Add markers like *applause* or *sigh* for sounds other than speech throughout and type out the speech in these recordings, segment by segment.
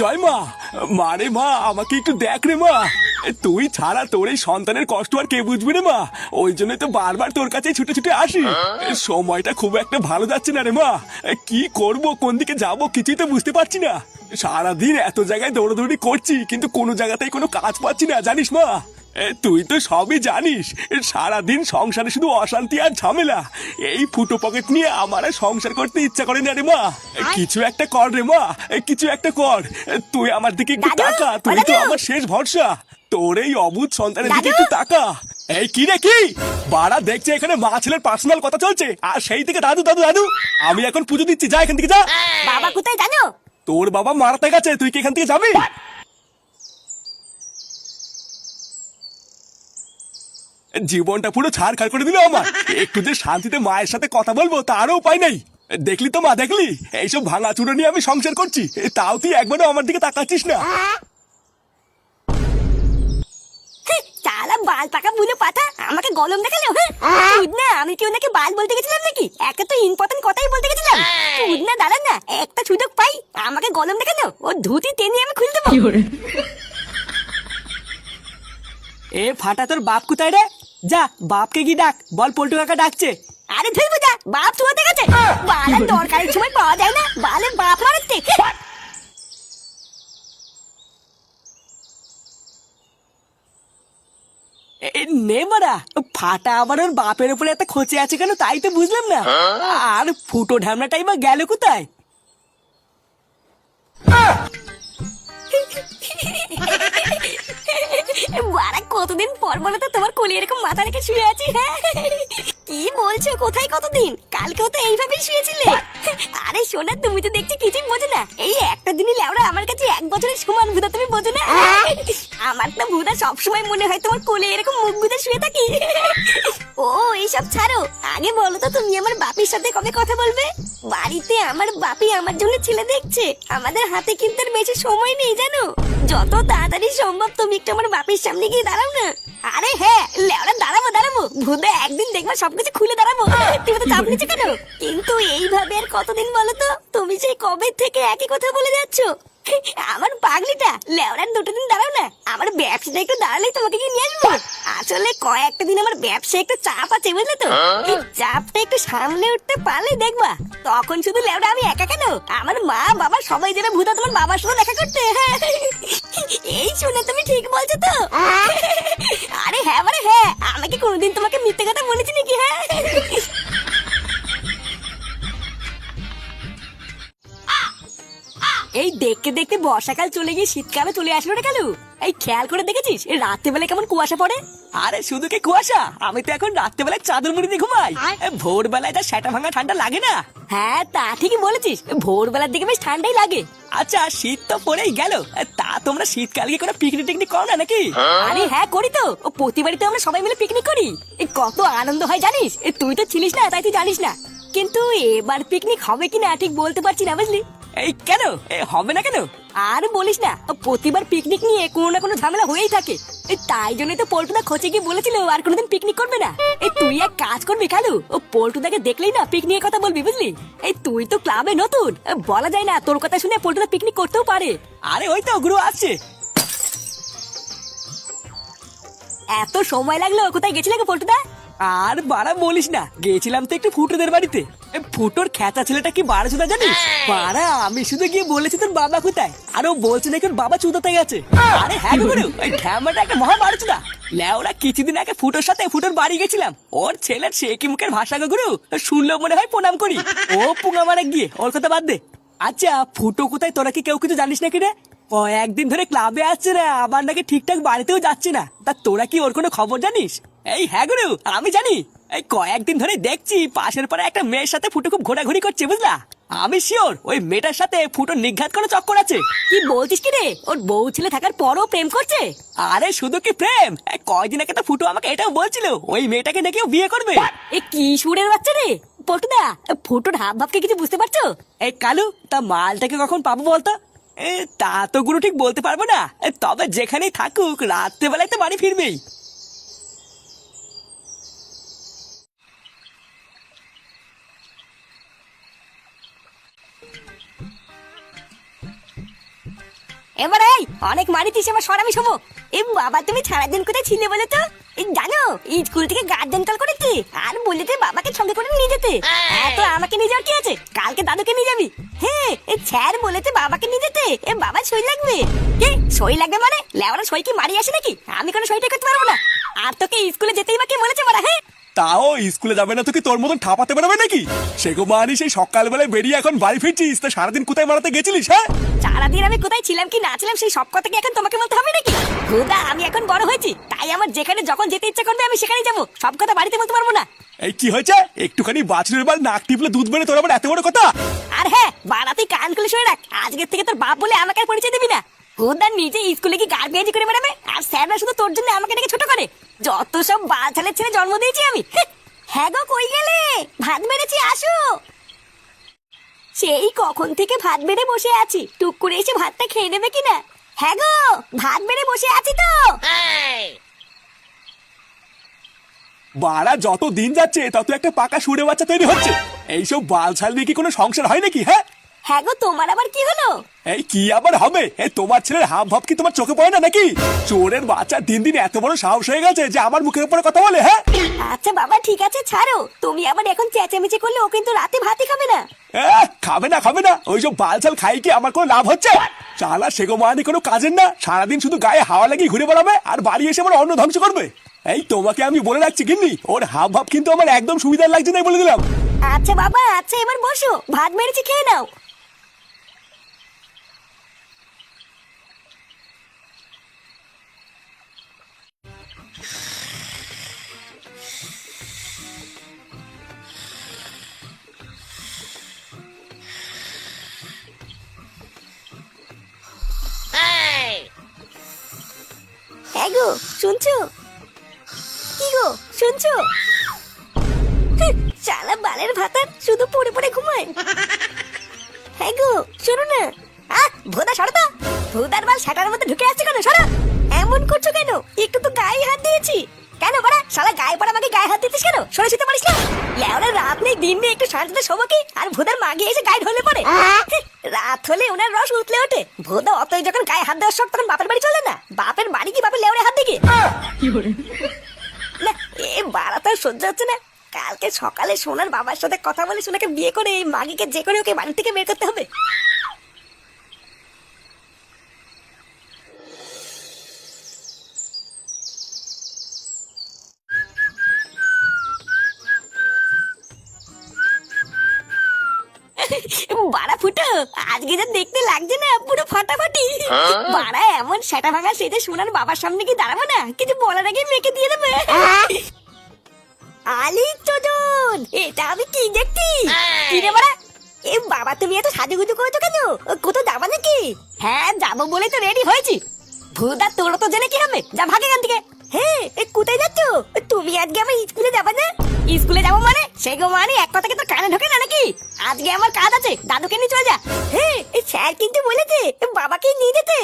জয় মা। মারে মা, আমাকে একটু দেখ রে মা। তুই ছাড়া তোর এই সন্তানের কষ্ট আর কে বুঝবে রে মা? ওই জন্য তো বারবার তোর কাছে ছুটে ছুটে আসি। সময়টা খুব একটা ভালো যাচ্ছে না রে মা। কি করব, কোন দিকে যাব কিছুই তো বুঝতে পারছি না। সারাদিন এত জায়গায় দৌড়াদৌড়ি করছি, কিন্তু কোনো জায়গাতেই কোনো কাজ পাচ্ছি না, জানিস মা? তুই তো সবই জানিস। সারাদিন সংসারে শুধু অশান্তি আর ঝামেলা। এই ফুটো পকেট নিয়ে আমার সংসার করতে ইচ্ছা করে না রে মা। কিছু একটা কর রে মা। কিছু একটা কর। তুই আমার দিকে একটু তাকা। তুই তো আমার শেষ ভরসা। তোর এই অবুধ সন্তানের দিকে একটু তাকা। এই কি রে কি? বাড়া দেখছে এখানে মা ছেলের পার্সোনাল কথা চলছে। আর সেই থেকে দাদু দাদু দাদু। আমি এখন পুজো দিচ্ছি। যা এখান থেকে যা। বাবা কোথায় জানো? তোর বাবা মারাতে গেছে। তুই কি এখান থেকে যাবি? জীবনটা পুরো ছাড় খাড় করে দিল আমার। একটু যে শান্তিতে মায়ের সাথে কথা বলব তারও উপায় নাই। দেখলি তো মা দেখলি? এইসব ভাঙা চুরো নিয়ে আমি সংসার করছি। তাও তুই একবারও আমার দিকে তাকাচ্ছিস না। চালা বাল পাকা বুলো পাতা আমাকে গলম দেখাল হ্যাঁ না আমি কি ওনাকে বাল বলতে গেছিলাম নাকি? একটা তো ইম্পর্টেন্ট কথাই বলতে গেছিলাম। তুই না দাঁড়ান না একটা সুযোগ পাই। আমাকে গলম দেখাল ও ধুতি টেনে আমি খুলে দেবো। এ ফাটা তোর বাপ কোথায় রে? যা বাপকে কি ডাক বল পল্টু কাকা ডাকছে। আরে ধুই যা বাপ চুয়াতে গেছে। বালের দরকারের সময় পাওয়া যায় না বালের বাপ মারতে নে মারা ফাটা আবার ওর বাপের উপরে এত খোঁচে আছে কেন তাই তো বুঝলাম না। আর ফুটো ঢামনাটাই বা গেল কোথায়? বারা কতদিন পর বলে তো তোমার কোলে এরকম মাথা রেখে শুয়ে আছি হ্যাঁ? কি বলছো, কোথায় কতদিন? কালকেও তো এইভাবেই শুয়েছিলে। আরে সোনা তুমি তো দেখছি কিছুই বোঝো না। এই একটা দিনই লেওরা আমার কাছে এক বছরের সমান ভুদা তুমি বোঝো না? আমার তো ভুদা সবসময় মনে হয় তোমার কোলে এরকম মুখ গুদে শুয়ে থাকি। ও, এইসব ছাড়ো। আগে বলো তো, তুমি আমার বাপির সাথে কবে কথা বলবে? বাড়িতে আমার বাপি আমার জন্য ছেলে দেখছে। আমাদের হাতে কিন্তু বেশি সময় নেই, জানো? যত তাড়াতাড়ি সম্ভব তুমি একটু আমার বাপের সামনে গিয়ে দাঁড়াও না। আরে হ্যাঁ লেওড়া দাঁড়াবো দাঁড়াবো। ভূতে একদিন দেখবা সবকিছু খুলে দাঁড়াবো। তুমি তো চাপ নিচ্ছ কেন? কিন্তু এইভাবে আর কতদিন বলো তো? তুমি সেই কবে থেকে একই কথা বলে যাচ্ছ? আমার পাগলিটা লেওরার দুটো দিন দাঁড়াও না আমার ব্যবসাটা একটু দাঁড়ালেই তোমাকে কি নিয়ে আসব। আসলে কয়েকটা দিন আমার ব্যবসা একটু চাপ আছে বুঝলে তো? এই চাপটা একটু সামনে উঠতে পারলে দেখবা তখন শুধু লেওরা আমি একা কেন? আমার মা বাবা সবাই যাবে ভূতা তোমার বাবার সঙ্গে দেখা করতে এই শুনে তুমি ঠিক বলছো তো? আরে হ্যাঁ মানে হ্যাঁ আমি কি কোনোদিন তোমাকে বর্ষাকাল চলে গিয়ে শীতকালে চলে আসলো রে কালু। এই খেয়াল করে দেখেছিস? রাত্রেবেলা কেমন কুয়াশা পড়ে? আরে শুধু কি কুয়াশা? আমি তো এখন রাত্রেবেলায় চাদর মুড়ি দিয়ে ঘুমাই। ভোরবেলায় যা সেটা ভাঙা ঠান্ডা লাগে না। হ্যাঁ তা ঠিকই বলেছিস। ভোরবেলার দিকে বেশ ঠান্ডাই লাগে। আচ্ছা শীত তো পড়েই গেল। তা তোমরা শীতকালে কি কোনো পিকনিক টিকনিক করো না নাকি? আরে হ্যাঁ করি তো। ও প্রতিবারই তো আমরা সবাই মিলে পিকনিক করি। কত আনন্দ হয় জানিস? তুই তো ছিলিস না তাই তুই জানিস না। কিন্তু এবার পিকনিক হবে কিনা ঠিক বলতে পারছি না বুঝলি? এই কেন? এ, হবে না কেন? আর বলিস না প্রতিবার পিকনিক নিয়ে কোনো না কোনো ঝামেলা হয়েই থাকে। তাই জন্যই তো পল্টুদা খোঁজে গিয়ে বলেছিল আর কোনোদিন পিকনিক করবে না। এই তুই এক কাজ করবি খালু ও পল্টুদাকে দেখলেই না পিকনিকের কথা বলবি বুঝলি? এই তুই তো ক্লাবে নতুন বলা যায় না তোর কথা শুনে পল্টুদা পিকনিক করতেও পারে। আরে ওই তো গুরু আসছে। এত সময় লাগল কোথায় গেছিলে পল্টুদা? আর বাড়া বলিস না গেছিলাম তো একটু ফুটুদের বাড়িতে। ফুটোর খেতা ছেলেটা কি বাড়া চুদা জানিস? বাড়া আমি শুধু গিয়ে বলেছি তোর বাবা কোথায়? আর ও বলছে নাকি ওর বাবা চুদাতে গেছে। আরে হ্যাঁ গুরু ওই ঢ্যামাটা একটা মহা বাড়া চুদা। লেওরা কিছুদিন আগে ফুটোর সাথে ফুটোর বাড়ি গেছিলাম। ওর ছেলের সে কি মুখের ভাষা গো গুরু? শুনলো মনে হয় প্রণাম করি। ও পুঙা মারা গিয়ে ওর কথা বাদ দে। আচ্ছা ফুটো কোথায়? তোরা কি কেউ কিছু জানিস নাকি রে? কয়েকদিন ধরে ক্লাবে আসছে না আবার নাকি ঠিকঠাক বাড়িতেও যাচ্ছে না। তা তোরা কি ওর কোনো খবর জানিস? এই হ্যাঁ গুরু আমি জানি। এই কয়েকদিন ধরে দেখছি পাশের পাড়ে একটা মেয়ের সাথে ফুটো খুব ঘোরাঘুরি করছে বুঝলা? আমি শিওর ওই মেয়েটার সাথে ফুটো নিঘাত কোনো চক্কর আছে। কি বলছিস কি রে? ওর বউ ছেলে থাকার পরও প্রেম করছে? আরে শুধু কি প্রেম? এই কয়দিন আগে তো ফুটো আমাকে এটাও বলছিল ওই মেয়েটাকে নাকি ও বিয়ে করবে। এ কি সুরের বাচ্চা রে? পল্টুদা ফুটোর হাব ভাবকে কিছু বুঝতে পারছ? এই কালু তা মালটাকে কখন পাবো বলতো? এ, তা তো গুরু ঠিক বলতে পারব না। তবে যেখানেই থাকুক রাত্রেবেলায় তো বাড়ি ফিরবেই। অনেক মারিতিস সরামি এ বাবা, তুমি সারাদিন কোথায় ছিলে বলে তো? জানো স্কুল থেকে গার্ডেন কল করেছি, আর বাবাকে সঙ্গে করে নিয়ে যেতে। হ্যাঁ আমাকে নিয়ে যাওয়ার কি আছে? কালকে দাদুকে নিয়ে যাবি। হ্যাঁ স্যার বলেছে বাবাকে নিয়ে যেতে, এ বাবা সই লাগবে। কি, সই লাগবে মানে? লেওরা সই কি মারি আসে নাকি? আমি কোনো সইটা করতে পারব না। আর তোকে স্কুলে যেতেই বা কে বলেছে মারা হ্যাঁ? তাও স্কুলে যাবে না তোকে তোর মতন ঠাপাতে বেরোবে নাকি? সেগো মানি সেই সকালবেলায় বেরিয়ে এখন বাড়ি ফিরছিস তা সারাদিন কোথায় মারাতে গেছিলিস হ্যাঁ? সারাদিন আমি কোথায় ছিলাম কি না ছিলাম সেই সব কথা কি এখন তোমাকে বলতে হবে নাকি? হুদা আমি এখন বড় হয়েছি তাই আমার যেখানে যখন যেতে ইচ্ছা করবে আমি সেখানে যাব সব কথা বাড়িতে বলতে পারব না। এই কি হয়েছে? একটুখানি বাছুরের বার নাক টিপলে দুধ বেড়ে তোর আবার এত বড় কথা? আর হ্যাঁ বাড়াতে কান খুলে শুনে রাখ আজকের থেকে তোর বাপ বলে আমাকে আর পরিচয় দিবি না। হুদার নিজে স্কুলে কি গার বেজি করে বেড়াবে? আর স্যাররা শুধু তোর জন্য আমাকে ডেকে ছোট করে। যত সব বাছালের ছেলে জন্ম দিয়েছি আমি। হ্যাঁ গো কই গেলে? ভাত বেড়েছি আসো। সেই কখন থেকে ভাত বেড়ে বসে আছি। টুক করে এসে ভাতটা খেয়ে নেবে কিনা? হ্যাঁ গো ভাত বেড়ে বসে আছি তো। বাড়া যত দিন যাচ্ছে তত একটা পাকা সুরে বাচ্চা তৈরি হচ্ছে। এইসব বাল ছাল নিয়ে কি কোনো সংসার হয় নাকি হ্যাঁ? হ্যাঁ গো তোমার আবার কি হলো? এই কি আবার হবে? এই তোমার ছেলের ভাব কি তোমার চোখে পড়ে না নাকি? চোরের বাচ্চা দিন দিন এত বড় সাহস হয়ে গেছে যে আমার মুখের উপরে কথা বলে হ্যাঁ? আচ্ছা বাবা ঠিক আছে ছাড়ো। তুমি আবার এখন চেঁচামেচি করলে ও কিন্তু রাতে ভাতই খাবে না। আহ, খাবে না খাবে না। ওইসব বাল ছাল খাই কি আমার কোনো লাভ হচ্ছে? চালা সেগো মানি কোনো কাজের না। সারাদিন শুধু গায়ে হাওয়া লাগিয়ে ঘুরে বেড়াবে আর বাড়ি এসে আমার অন্ন ধ্বংস করবে। এই তোমাকে আমি বলে রাখছি গিন্নি ওর হাব ভাব কিন্তু আমার একদম সুবিধার লাগছে না বলে দিলাম। আচ্ছা বাবা আচ্ছা এবার বসো। ভাত মেরেছি খেয়ে নাও। হ্যাঁ শুনছো? কি গো শুনছো? চালা বালের ভাতার শুধু পড়ে পড়ে ঘুমায়। হ্যাঁ শোনো না। আহ ভোদা সরো তো। ভোদার বাল সাটার মধ্যে ঢুকে আসছে কেন? সরো। এমন করছ কেন? একটু তো গায়ে হাত দিয়েছি। কেন বাড়া? শালা গায়ে পড়া আমাকে গায়ে হাত দিতিস কেন? সরে শুতে পারিস না? লেওরা রাত নেই দিন নেই একটু শান্তিতে শোবো কি? আর ভোদার মাগে এসে গায়ে ঢলে পড়ে। রাত হলে ওনার রস উঠলে ওঠে। ভোদা অতই যখন গায়ে হাত দেওয়ার শখ তখন বাপের বাড়ি চলে না? না এ বাড়া তো আর সহ্য হচ্ছে না। কালকে সকালে সোনার বাবার সাথে কথা বলে সোনাকে বিয়ে করে এই মাগিকে যে করে ওকে বাড়ি থেকে বের করতে হবে। বাড়া এমন সেটা ভাঙা সেটা সোনার বাবার সামনে কি দাঁড়াবো না? কিছু বলার আগে মেয়েকে দিয়ে দেবে। আলি চোদন এটা আমি কি দেখছি? কি বাড়া এ বাবা তুমি এত সাজুগুজু করেছ কেন? কোথাও যাবা নাকি? হ্যাঁ যাব বলেই তো রেডি হয়েছি। ভুদা তোর তো জেনে কি হবে? যা ভাগে এখান থেকে। হ্যাঁ কোথায় যাচ্ছ? তুমি আজকে আমার স্কুলে যাবা না? স্কুলে যাব মানে? সে গো মানে এক কথা কি তোর কানে ঢোকে না নাকি? আজকে আমার কাজ আছে দাদুকে নিয়ে চলে যা। হ্যাঁ এ স্যার কিন্তু বলেছে, বাবাকে নিয়ে যেতে।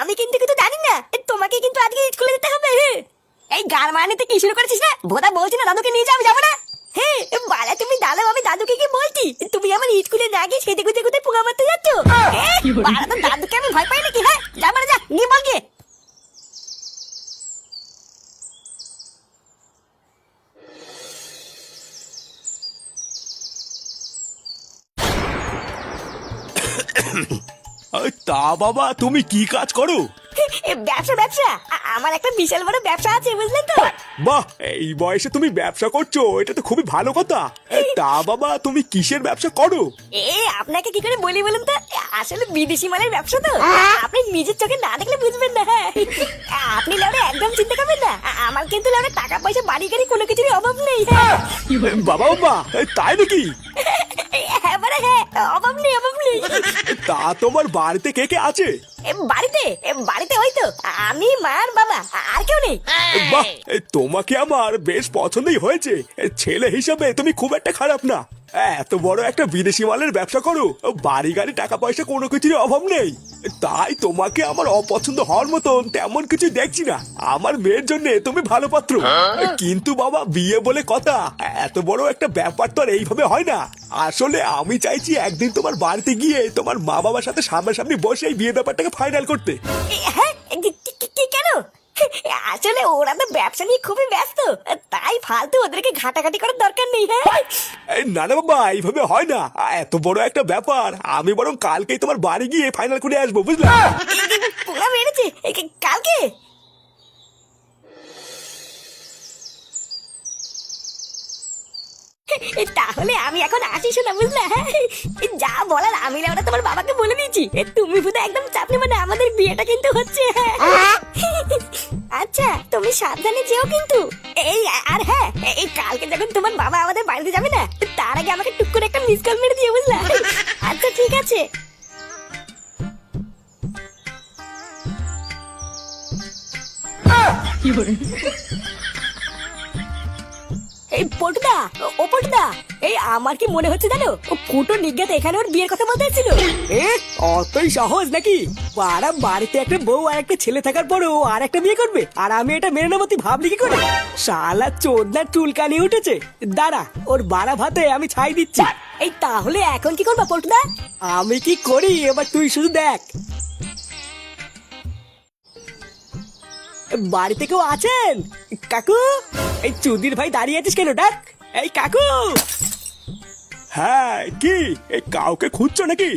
আমি কিন্তু কিছু জানি না, তোমাকে কিন্তু আজকে স্কুলে যেতে হবে হ্যাঁ এই গান মানিতে কি শুরু করেছিস না বোধা বলছি না দাদুকে নিয়ে যাবে যাব না। হে, বালা, তুমি দাদা আমি দাদুকে কি বলছি? তুমি আমার স্কুলে না গিয়ে সেদিকে পোকা মারতে যাচ্ছ? বালা তো দাদুকে আমি ভয় পাই নাকি হ্যাঁ যা মানে যা, নিয়ে বল তা বাবা তুমি কি কাজ করো? ব্যবসা ব্যবসা। আমার একটা বিশাল বড় ব্যবসা আছে বুঝলেন তো? বাহ এই বয়সে তুমি ব্যবসা করছ এটা তো খুবই ভালো কথা। তা বাবা তুমি কিসের ব্যবসা করো? এ আপনাকে কি করে বলি বলুন তো? আসলে বিদেশি মালের ব্যবসা তো। আপনি নিজের চোখে না দেখলে বুঝবেন না হ্যাঁ। আপনি লেওড়ে একদম চিন্তা করবেন না। আমার কিন্তু লেওড়ে টাকা পয়সা বাড়ি গাড়ি কোনো কিছুরই অভাব নেই হ্যাঁ। বাবা বাবা তাই নাকি? হ্যাঁ অভাব নেই অভাব নেই। তা তোমার বাড়িতে কে কে আছে? বাড়িতে বাড়িতে ওই তো, আমি মার বাবা, আর কেউ নেই। বাহ তোমাকে আমার বেশ পছন্দই হয়েছে। ছেলে হিসাবে তুমি খুব একটা খারাপ না। এত বড় একটা বিদেশি মালের ব্যবসা করো? বাড়ি গাড়ি টাকা পয়সা কোনো কিছুর অভাব নেই। তাই তোমাকে আমার অপছন্দ হওয়ার মতন তেমন কিছু দেখছি না। আমার মেয়ের জন্য তুমি ভালো পাত্র। কিন্তু বাবা বিয়ে বলে কথা। এত বড় একটা ব্যাপার তো আর এইভাবে হয় না। আসলে আমি চাইছি একদিন তোমার বাড়িতে গিয়ে তোমার মা বাবার সাথে সামনাসামনি বসে এই বিয়ে ব্যাপারটাকে ফাইনাল করতে। আসলে ওরা তো ব্যবসা নিয়ে খুবই ব্যস্ত। তাই ফালতু ওদেরকে ঘাটাঘাটি করার দরকার নেই হ্যাঁ? না না বাবা এইভাবে হয় না। এত বড় একটা ব্যাপার। আমি বরং কালকেই তোমার বাড়ি গিয়ে ফাইনাল করে আসব বুঝলা? পোড়া মেরেছে। কালকে? তাহলে আমি এখন আসি শোনা বুঝলা? হ্যাঁ? যা বলার আমি না তোমার বাবাকে বলে দিয়েছি। তুমি শুধু একদম চাপ নেবে না আমাদের বিয়েটা কিন্তু হচ্ছে হ্যাঁ। আচ্ছা তুমি সাবধানে যেও কিন্তু। এই, আর হ্যাঁ এই কালকে যখন তোমার বাবা আমাদের বাড়িতে যাবে না, তার আগে আমাকে টুক করে একটা মিস কল মেরে দিও বুঝলা? আচ্ছা ঠিক আছে। এই পটুদা, ও পটুদা এই আমার কি মনে হচ্ছে জানো? ও ফুটো নিজ্ঞাতে এখানে ওর বিয়ের কথা বলতে ছিল এ অতই সহজ নাকি? পাড়া বাড়িতে একটা বউ আর একটা ছেলে থাকার পরেও আর একটা বিয়ে করবে। আর আমি এটা মেনে নেব তুই ভাবলি কি করে? শালা চোদনা চুলকানি উঠেছে। দাঁড়া ওর বাড়া ভাতে আমি ছাই দিচ্ছি। এই তাহলে এখন কি করবা পটুদা আমি কি করি? এবার তুই শুধু দেখ। বাড়িতে কেউ আছেন? কাকু? এই চুদির ভাই দাঁড়িয়ে আছিস কেন? ডাক। এই কাকু! হ্যাঁ কি? এই কাউকে খুঁজছো নাকি?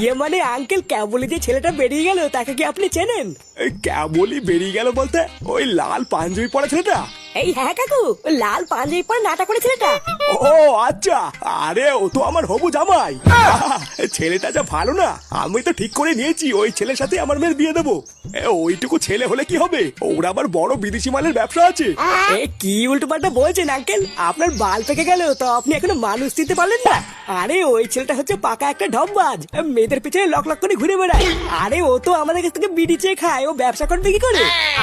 ইয়ে মানে আঙ্কেল কেবলি যে ছেলেটা বেরিয়ে গেল তাকে কি আপনি চেনেন? এই ক্যাবলি বেরিয়ে গেল বলতে ওই লাল পাঞ্জাবি পরা ছেলেটা? এই হ্যাঁ কাকু লাল পাঞ্জাবি পরে নাটা করে ছেলেটা। ও আচ্ছা। আরে, ও তো আমার হবু জামাই। *laughs* ছেলেটা যা ভালো না, আমি তো ঠিক করে নিয়েছি, ওই ছেলের সাথে আমার মেয়ের বিয়ে দেবো। ওইটুকু ছেলে হলে কি হবে? ওর আবার বড় বিদেশি মালের ব্যবসা আছে। কি উল্টো পাল্টা বলছেন, আঙ্কেল? আপনার বাল পেকে গেল তো, আপনি এখনও মানুষ দিতে পারলেন না। আরে, ওই ছেলেটা হচ্ছে পাকা একটা ঢপবাজ মেয়েদের পিছনে লক লক করে ঘুরে বেড়ায়। আরে, ও তো আমাদের কাছ থেকে বিড়ি চেয়ে খায়, ও ব্যবসা করবে কি করে?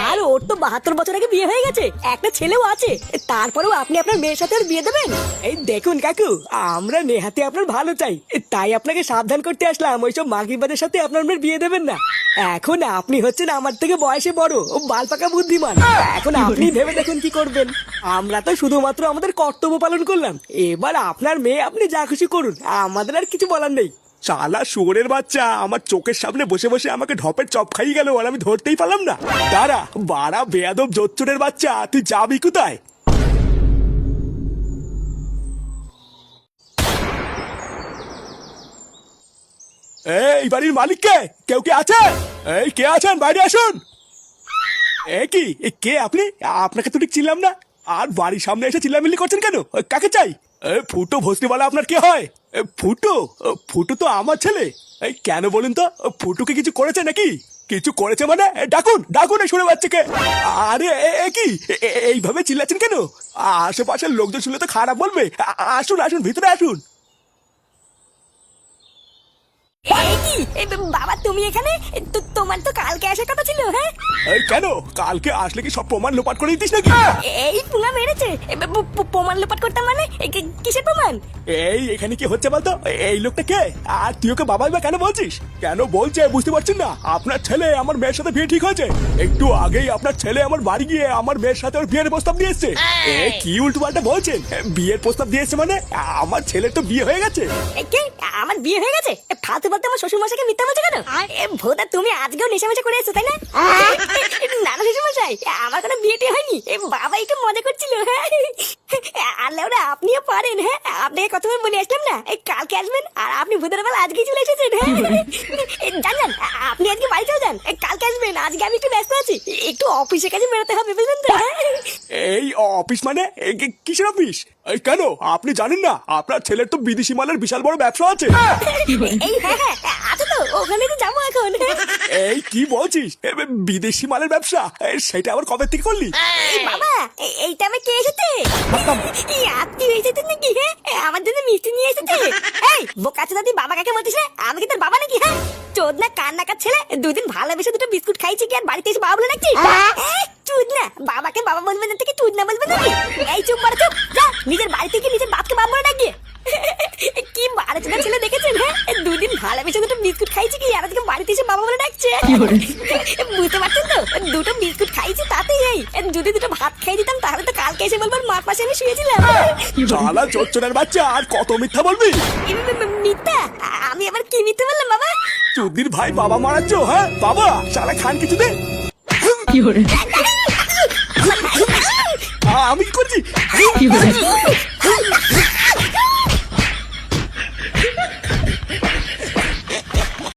আর ওর তো বাহাত্তর বছর আগে বিয়ে হয়ে গেছে, একটা ছেলেও আছে। তারপরেও আপনি আপনার মেয়ের সাথে ওর বিয়ে দেবেন? এই দেখুন, কাকু, আমরা নেহাতে আপনার ভালো চাই। তাই আপনাকে সাবধান করতে আসলাম, ওইসব মাগিবাদের সাথে আপনার মেয়ের বিয়ে দেবেন না। এখন আপনি হচ্ছেন আমার থেকে বয়সে বড় ও বাল পাকা বুদ্ধিমান। এখন আপনি ভেবে দেখুন কি করবেন। আমরা তো শুধুমাত্র আমাদের কর্তব্য পালন করলাম। এবার আপনার মেয়ে আপনি যা খুশি করুন, আমাদের আর কিছু বলার নেই। শালা শুয়োরের বাচ্চা, আমার চোখের সামনে বসে বসে আমাকে ঢপের চপ খাইয়ে গেল আর আমি ধরতেই পারলাম না। দাঁড়া, বাড়া বেয়াদব জোচ্চরের বাচ্চা, তুই যাবি কোথায়? এই বাড়ির মালিক কে? কেউ কে আছে? এই কে আছেন? বাইরে আসুন। এ কি? এ কে আপনি? আপনাকে তো ঠিক চিনলাম না। আর বাড়ির সামনে এসে চিল্লামিল্লি করছেন কেন? কাকে চাই? এ, ফুটো ভস্তিওয়ালা আপনার কে হয়? এ, ফুটো? ফুটো তো আমার ছেলে। এই কেন বলুন তো? ফুটুকে কিছু করেছে নাকি? কিছু করেছে মানে? ডাকুন ডাকুন এই শুনে বাচ্চাকে। আরে এ, কি? এইভাবে চিল্লাচ্ছেন কেন? আশেপাশের লোকজন শুনলে তো খারাপ বলবে। আসুন আসুন ভিতরে আসুন। এই কি? এই বাবা তুমি এখানে? তো- তোমার তো কালকে আসার কথা ছিল হ্যাঁ? এই কেন? কালকে আসলে কি সব প্রমাণ লোপাট করে দিতিস নাকি? এই পুঙ্গা মেরেছে। এ, প- প- প্রমাণ লোপাট করতাম মানে? এ, কি- কিসের প্রমাণ? এই এখানে কি হচ্ছে বলতো? এই লোকটা কে? আর তুই ওকে বাবাই বা কেন বলছিস? কেন বলছে বুঝতে পারছেন না? আপনার ছেলে আমার মেয়ের সাথে বিয়ে ঠিক হয়েছে। একটু আগেই আপনার ছেলে আমার বাড়ি গিয়ে আমার মেয়ের সাথে ওর বিয়ের প্রস্তাব দিয়ে এসছে। এ কি উল্টো পাল্টা বলছেন? বিয়ের প্রস্তাব দিয়ে এসছে মানে? আমার ছেলের তো বিয়ে হয়ে গেছে। এ, কে? আমার বিয়ে হয়ে গেছে? এ, ফালতু বলতে আমার শ্বশুর মশাইকে মিথ্যা বলছে কেন? এ ভোদা তুমি আজকেও নেশা মেশা করে এসো তাই না? *laughs* না না শ্বশুর মশাই আমার কোনো বিয়েটি হয়নি। এ বাবা একটু মজা করছিল হ্যাঁ। আল্লাহ ওরা আপনিও পারেন হ্যাঁ? আপনাকে কতবার বলে আসলাম না? এই কালকে আসবেন আর আপনি ভোদার বেলা আজকেই চলে এসেছেন হ্যাঁ? যান যান আপনি আজকে বাড়ি চলে যান। কালকে আসবেন আজকে আমি একটু ব্যস্ত আছি। একটু অফিসের কাছে বেরোতে হবে বুঝলেন তো? এই অফিস মানে? কিসের অফিস? কেন? আপনি জানেন না আপনার ছেলের তো বিদেশি মালের বিশাল বড় ব্যবসা আছে। এই হ্যাঁ হ্যাঁ আছে তো ওখানে তো যাব এখন। এই কি বলছিস? বিদেশি মালের ব্যবসা? সেটা আবার কবে থেকে করলি? বাবা এইটা আমি কে এসেছে? আত্মীয় এসেছে নাকি হ্যাঁ? আমার জন্য মিষ্টি নিয়ে এসেছে। *laughs* এই বোকা চোদা তুই বাবা কাকে বলছিস রে? আমি কি তোর বাবা নাকি হ্যাঁ? চোদ না কান নাকার ছেলে দুদিন ভালোবেসে দুটো বিস্কুট খাইছে কি আর বাড়িতে এসে বাবা বলে নাকি? চুদ না বাবাকে বাবা বলবে না থেকে চুদ না বলবে নাকি? এই চুপ মার চুপ যা নিজের বাড়ি থেকে নিজের বাপকে বাপ বলে ডাকিয়ে কি বারোটা ছেলে দেখেছেন হ্যাঁ? দুদিন ভালোবেসে দুটো বিস্কুট খাইছি কি? আর আজকে বাড়িতে এসে বাবা বলে ডাকছে। বুঝতে পারছেন তো? দুটো বিস্কুট খাইছি তাতেই এই। যদি দুটো ভাত খাই দিতাম তাহলে তো কালকে এসে বলবার মার পাশে আমি শুয়েছিলাম। শালা চচ্চনের বাচ্চা আর কত মিথ্যা বলবি? মিথ্যা? আমি আবার কি মিথ্যে বললাম বাবা? চুদির ভাই বাবা মারাচ্ছ হ্যাঁ? বাবা শালা খান কিছু দে। আমি কি করছি? *laughs*